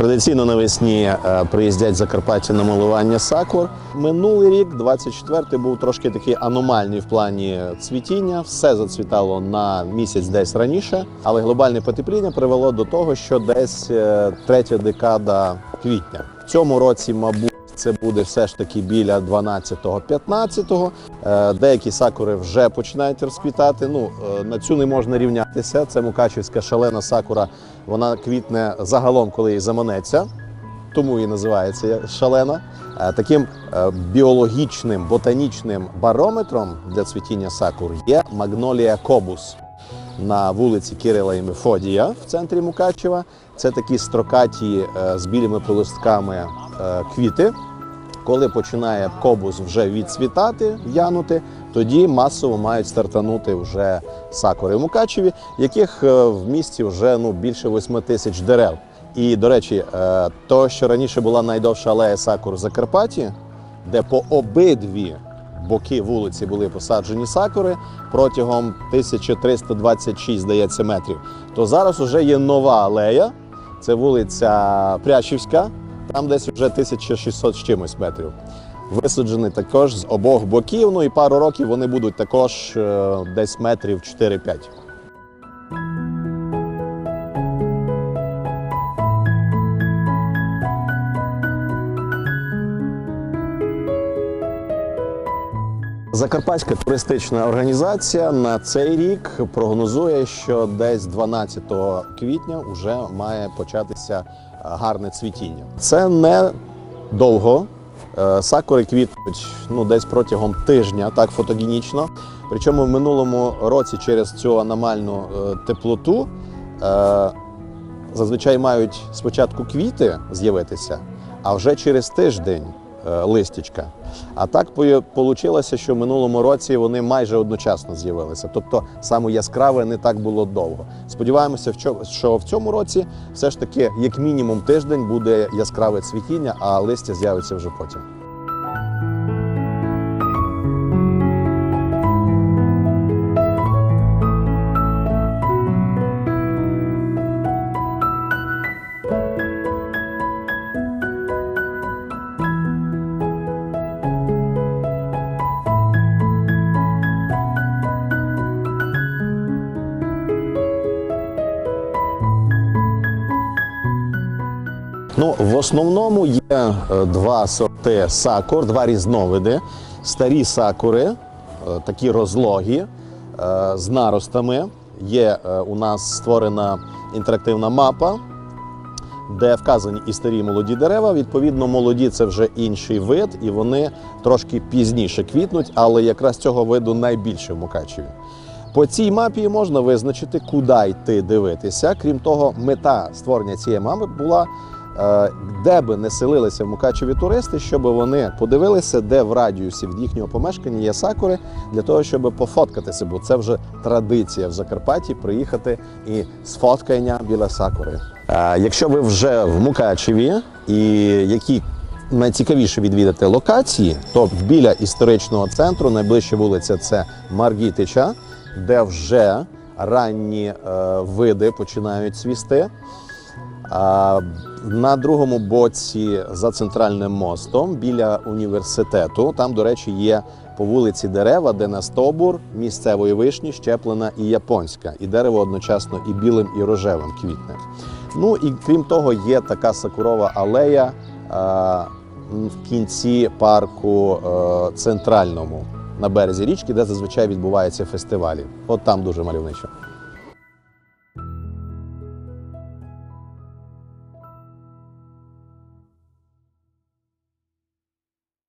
Традиційно навесні е, приїздять Закарпаття на малування сакур. Минулий рік, 24-й, був трошки такий аномальний в плані цвітіння. Все зацвітало на місяць десь раніше, але глобальне потепління привело до того, що десь е, третя декада квітня. В цьому році, мабуть, це буде все ж таки біля 12-15. Е, Деякі сакури вже починають розквітати. Ну е, на цю не можна рівнятися. Це мукачівська шалена сакура. Вона квітне загалом, коли їй заманеться. Тому і називається шалена. Е, Таким біологічним ботанічним барометром для цвітіння сакур є магнолія кобус на вулиці Кирила і Мефодія в центрі Мукачева. Це такі строкаті е, з білими полистками е, квіти. Коли починає кобус вже відцвітати, в'янути, тоді масово мають стартанути вже сакури в Мукачеві, яких е, в місті вже ну, більше 8 тисяч дерев. І, до речі, то, що раніше була найдовша алея сакур в Закарпатті, де по обидві боки вулиці були посаджені сакури протягом 1326, здається, метрів, то зараз вже є нова алея. Це вулиця Прящівська, там десь вже 1600 з чимось метрів. Висаджені також з обох боків. Ну і пару років вони будуть також е, десь метрів 4-5. Закарпатська туристична організація на цей рік прогнозує, що десь 12 квітня вже має початися е, гарне цвітіння. Це не довго. Е, Сакури квітнуть ну, десь протягом тижня, так фотогенічно. Причому в минулому році через цю аномальну е, теплоту зазвичай мають спочатку квіти з'явитися, а вже через тиждень листячка. А так вийшло, що в минулому році вони майже одночасно з'явилися. Тобто саме яскраве не так було довго. Сподіваємося, що в цьому році все ж таки, як мінімум, тиждень буде яскраве цвітіння, а листя з'явиться вже потім. Ну, в основному є е, два сорти сакур, два різновиди. Старі сакури, е, такі розлогі, е, з наростами. Є у нас створена інтерактивна мапа, де вказані і старі молоді дерева. Відповідно, молоді це вже інший вид, і вони трошки пізніше квітнуть, але якраз цього виду найбільше в Мукачеві. По цій мапі можна визначити, куди йти дивитися. Крім того, мета створення цієї мапи була, де би не селилися в Мукачеві туристи, щоб вони подивилися, де в радіусі від їхнього помешкання є сакури, для того, щоб пофоткатися, бо це вже традиція в Закарпатті приїхати і сфоткання біля сакури. Е, Якщо ви вже в Мукачеві і які найцікавіше відвідати локації, то біля історичного центру найближча вулиця це Маргітича, де вже ранні е, види починають цвісти. А на другому боці за центральним мостом біля університету, там, до речі, є по вулиці дерева, де на стовбур місцевої вишні щеплена і японська, і дерево одночасно і білим, і рожевим квітне. Ну і крім того, є така сакурова алея е, в кінці парку е, центральному на березі річки, де зазвичай відбуваються фестивалі. От там дуже мальовничо.